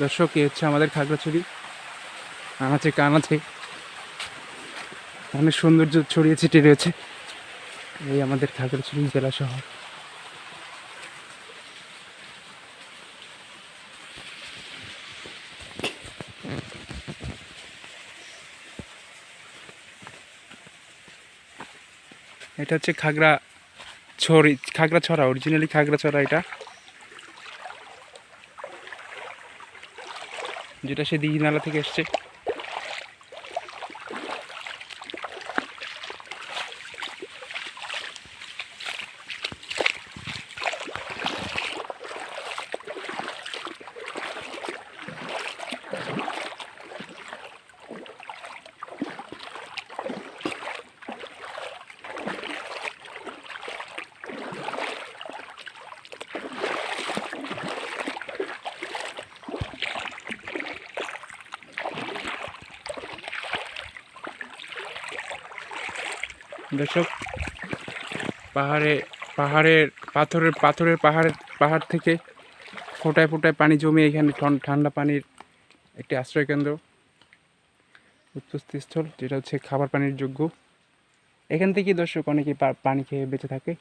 দর্শক, এ হচ্ছে আমাদের খাগড়াছড়ি। আনাচে কানাচে। অনেক সৌন্দর্য ছড়িয়ে ছিটিয়ে রয়েছে এই আমাদের খাগড়াছড়ি জেলা শহর। এটা হচ্ছে খাগড়া ছড়ি খাগড়া ছড়া অরিজিনালি খাগড়া ছড়া এটা। যেটা সে দিঘি নালা থেকে এসছে। দর্শক, পাহাড়ে, পাহাড়ের, পাথরের পাথরের পাহাড়ের পাহাড় থেকে ফোটায় ফোটায় পানি জমে এখানে ঠন- ঠান্ডা পানির একটি আশ্রয় কেন্দ্র উৎপত্তিস্থল যেটা হচ্ছে খাবার পানির যোগ্য। এখান থেকেই দর্শক অনেকে পানি খেয়ে বেঁচে থাকে।